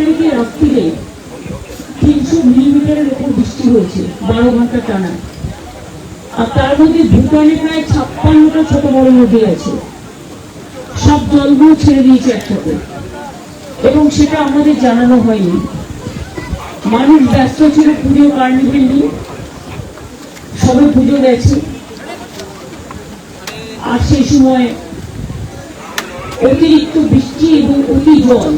তারিখে রাত্রিরে তিনশো মিলিমিটারের উপর বৃষ্টি হয়েছে, বারো ঘণ্টা টানা। আর তার মধ্যে ভুটানে প্রায় ছাপ্পান্নটা ছোট বড় নদী আছে। সব জলগুলো ছেড়ে দিয়েছে একসাথে এবং সেটা আমাদের জানানো হয়নি। মানুষ ব্যস্ত ছিল পুজো কার্নিভেল নিয়ে। সবে পুজো গেছে। আর সেই সময় অতিরিক্ত বৃষ্টি এবং অতি জল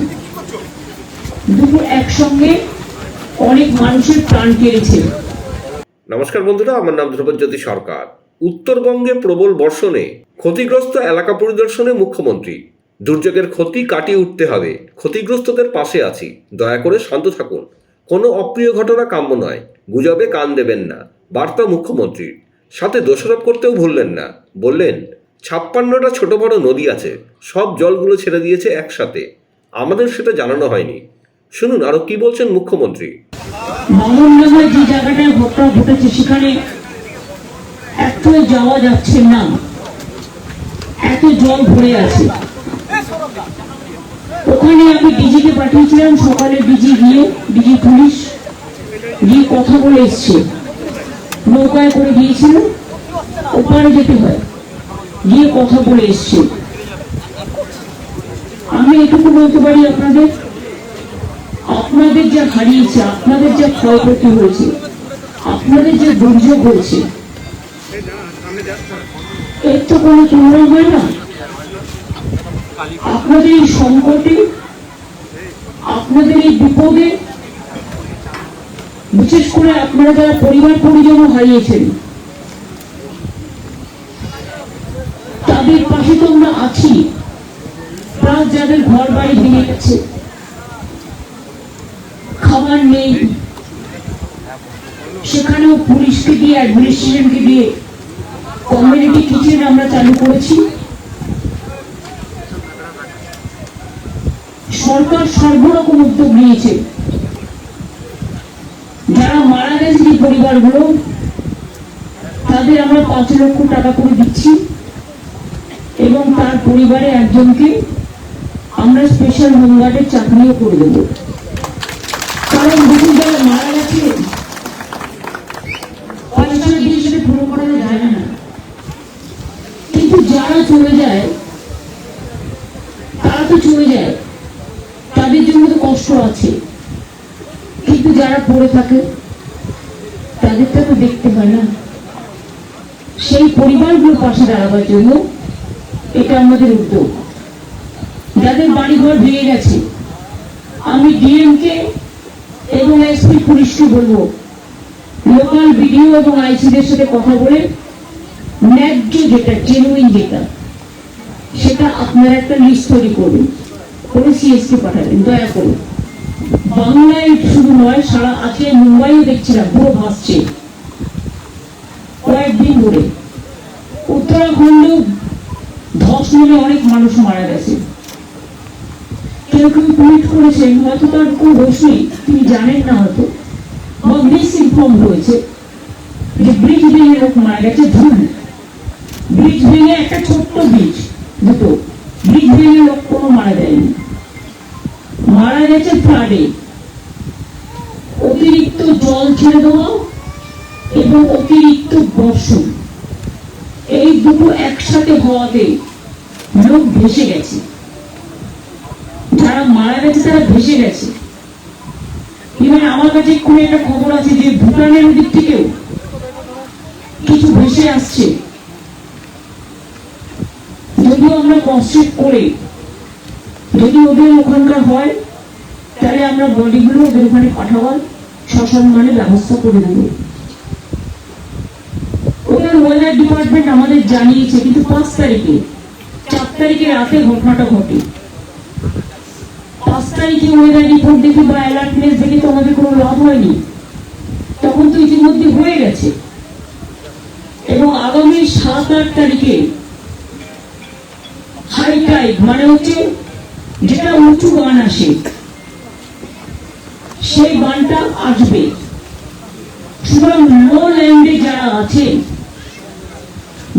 নমস্কার বন্ধুরা, আমার নাম ধ্রুবজ্যোতি সরকার। উত্তরবঙ্গে প্রবল বর্ষণে ক্ষতিগ্রস্ত এলাকা পরিদর্শনে মুখ্যমন্ত্রী। দুর্যোগের ক্ষতি কাটিয়ে উঠতে হবে। ক্ষতিগ্রস্তদের পাশে আছি। দয়া করে শান্ত থাকুন। কোনো অপ্রিয় ঘটনা কাম্য নয়। গুজবে কান দেবেন না। বার্তা মুখ্যমন্ত্রীর। সাথে দোষারোপ করতেও ভুললেন না। বললেন, ছাপ্পান্নটা ছোট বড় নদী আছে। সব জলগুলো ছেড়ে দিয়েছে একসাথে। আমাদের সেটা জানানো হয়নি। শুনুন, আরও কি বলছেন মুখ্যমন্ত্রী? মামুনডাঙ্গায় যে জায়গাটায় ঘটনা ঘটেছে, সেখানে একটু যাওয়া যাচ্ছে না। এত জল ভরে আছে। ওখানে আমি ডিজিকে পাঠিয়েছিলাম, সকালে ডিজি গিয়ে, ডিজি পুলিশ গিয়ে কথা বলে এসছে। নৌকায় করে গিয়েছিল, ওপারে যেতে হয়। গিয়ে কথা বলে এসছে। আমি এটুকু বলতে পারি আপনাদের আপনাদের যা হারিয়েছে, আপনাদের যা ক্ষয়ক্ষতি হয়েছে, আপনাদের যে দুর্যোগ হয়েছে, এর তো কোনো তুলনা হয় না। আপনাদের এই সংকটে, আপনাদের এই বিপদে, বিশেষ করে আপনারা যারা পরিবার পরিজন হারিয়েছেন, তাদের পাশে তো আমরা আছি। প্রায় যাদের ঘর বাড়ি ভেঙে গেছে। খাবার নেই। সেখানেও পুলিশকে দিয়ে, অ্যাডমিনিস্ট্রেশনকে দিয়ে কমিউনিটি কিচেন আমরা চালু করেছি। সরকার সর্বরকম উদ্যোগ নিয়েছে। যারা মারা গেছে যে পরিবারগুলো, তাদের আমরা পাঁচ লক্ষ টাকা করে দিচ্ছি এবং তার পরিবারে একজনকে আমরা স্পেশাল হোমগার্ডের চাকরিও করে দেবো। কারণ দেখুন যারা মারা গেছে। পয়সা দিয়ে সেটা পুরো করানো যায় না। কিন্তু যারা চলে যায়, তারা তো চলে যায়। তাদের জন্য তো কষ্ট আছে। কিন্তু যারা পড়ে থাকে তাদেরটা তো দেখতে হয় না। সেই পরিবারগুলোর পাশে দাঁড়াবার জন্য এটা আমাদের উদ্যোগ। যাদের বাড়িঘর ভেঙে গেছে, আমি ডিএমকে এবং এসপি পুলিশকে বলব লোকাল বিডিও এবং আইসিদের সাথে কথা বলে ন্যায্য যেটা জেনুইন যেটা, সেটা আপনারা একটা লিস্ট তৈরি করবেন। করে সিএসকে পাঠাবেন, দয়া করে। বাংলায় শুধু নয়, সারা আজকে মুম্বাইও দেখছিলাম পুরো ভাসছে। কয়েকদিন ধরে। উত্তরাখণ্ড ধস নেমে অনেক মানুষ মারা গেছে। কেউ টুইট করেছেন হয়তো তার কোনো দোষ তিনি জানেন না হয়তো। বা মিস ইনফর্ম হয়েছে যে ব্রিজ ভেঙে লোক মারা গেছে ভুল ব্রিজ ভেঙে একটা ছোট্ট ব্রিজ দুটো। ব্রিজ ভেঙে লোক কোনো মারা যায়নি। মারা গেছে ফ্লাডে অতিরিক্ত জল ছেড়ে দেওয়া এবং অতিরিক্ত বর্ষণ। এই দুটো একসাথে হওয়াতে লোক ভেসে গেছে। মারা গেছে তারা ভেসে গেছে। এবার আমার কাছে এক্ষুনি একটা খবর আছে যে ভুটানের দিক থেকেও কিছু ভেসে আসছে। যদিও আমরা কনস্ট্রেট করে, যদি ওদের ওখানকার হয়, তাহলে আমরা বডিগুলো ওদের ওখানে পাঠাবার সসম্মানে ব্যবস্থা করে দেব। ওদের ওয়েদার ডিপার্টমেন্ট আমাদের জানিয়েছে, কিন্তু পাঁচ তারিখে, চার তারিখে রাতে ঘটনাটা ঘটে। পাঁচ তারিখে ওয়েদার রিপোর্ট দেখে বা অ্যালার্টনেস দেখে তো আমাদের কোনো লাভ হয়নি। তখন তো ইতিমধ্যে হয়ে গেছে। এবং আগামী সাত আট তারিখে হাই টাইড মানে হচ্ছে যেটা উঁচু গান আসে, সেই গানটা আসবে। সুতরাং লো ল্যান্ডে যারা আছে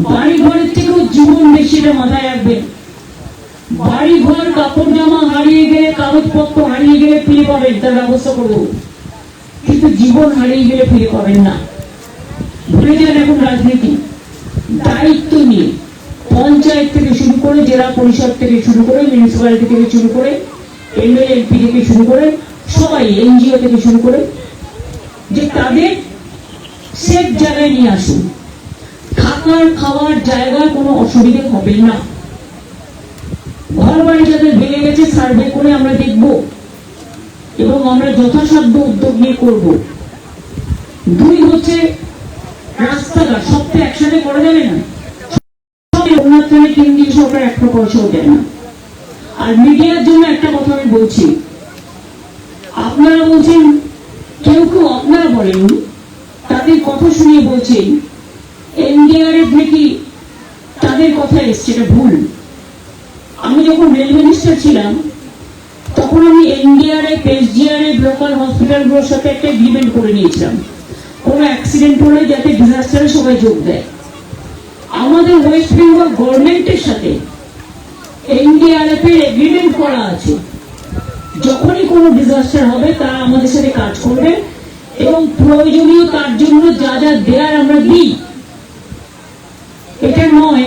বাড়ি ঘরের থেকেও জীবন বেশি এটা মাথায় রাখবেন। বাড়ি ঘর কাপড় জামা হারিয়ে গেলে কাগজপত্র হারিয়ে গেলে পেপার পাবেন, তার ব্যবস্থা করব। কিন্তু জীবন হারিয়ে গেলে ফিরে পাবেন না। ভুলে যান এখন রাজনীতি। দায়িত্ব নিয়ে পঞ্চায়েত থেকে শুরু করে জেলা পরিষদ থেকে শুরু করে মিউনিসিপ্যালিটি থেকে শুরু করে এমএলএ, এমপি থেকে শুরু করে সবাই, এনজিও থেকে শুরু করে যে তাদের সেফ জায়গায় নিয়ে আসুন। থাকার, খাওয়ার জায়গায় কোনো অসুবিধে হবে না। ঘর বাড়ি যাদের ভেঙে গেছে সার্ভে করে আমরা দেখব। এবং আমরা যথাসাধ্য উদ্যোগ নিয়ে করব। দুই হচ্ছে রাস্তাঘাট সব একসাথে করা যাবে না। আর মিডিয়ার জন্য একটা কথা আমি বলছি। আপনারা বলছেন, কেউ কেউ আপনারা বলেন, তাদের কথা শুনিয়ে বলছেন, এনডিআরএফ নাকি তাদের কথা এসছে, এটা ভুল। আমি যখন রেল মিনিস্টার ছিলাম, তখন আমি এনডিআরএফ, এসডিআরএফ লোকাল হসপিটালগুলোর সাথে একটা এগ্রিমেন্ট করে নিয়েছিলাম। কোনো অ্যাক্সিডেন্ট হলে যাতে ডিজাস্টারে সবাই যোগ দেয়। আমাদের ওয়েস্ট বেঙ্গল গভর্নমেন্টের সাথে এনডিআরএফ এর এগ্রিমেন্ট করা আছে। যখনই কোনো ডিজাস্টার হবে, তারা আমাদের সাথে কাজ করবে এবং প্রয়োজনীয় তার জন্য যা যা দেয়ার আমরা দিই। এটা নয়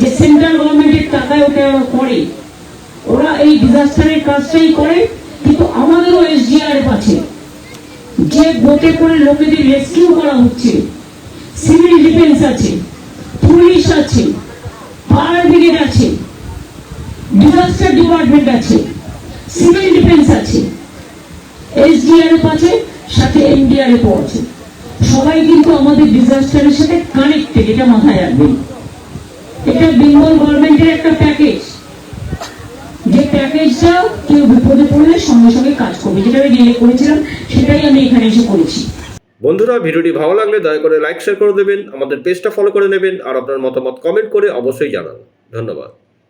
যে সেন্ট্রাল গভর্নমেন্টের টাকায় ওটা ওরা করে। ওরা এই ডিজাস্টারের কাজটাই করে, কিন্তু আমাদেরও এসডিআরএফ আছে যে বোটে করে লোকেদের রেস্কিউ করা হচ্ছে সিভিল ডিফেন্স আছে পুলিশ আছে ফায়ার ব্রিগেড আছে ডিজাস্টার ডিপার্টমেন্ট আছে সিভিল ডিফেন্স আছে এসডিআরএফ আছে সাথে এনডিআরএফ আছে। সবাই কিন্তু আমাদের ডিজাস্টারের সাথে কানেক্টেড এটা মাথায় রাখবেন। এটা বেঙ্গল গভর্নমেন্টের একটা প্যাকেজ যে প্যাকেজটা কেউ বিপদে পড়লে সঙ্গে সঙ্গে কাজ করবে। যেটা আমি রিলে করেছিলাম, সেটাই আমি এখানে এসে করেছি। বন্ধুরা, ভিডিওটি ভালো লাগলে দয়া করে লাইক শেয়ার করে দেবেন। আমাদের পেজটা ফলো করে নেবেন। আর আপনার মতামত কমেন্ট করে অবশ্যই জানান। ধন্যবাদ।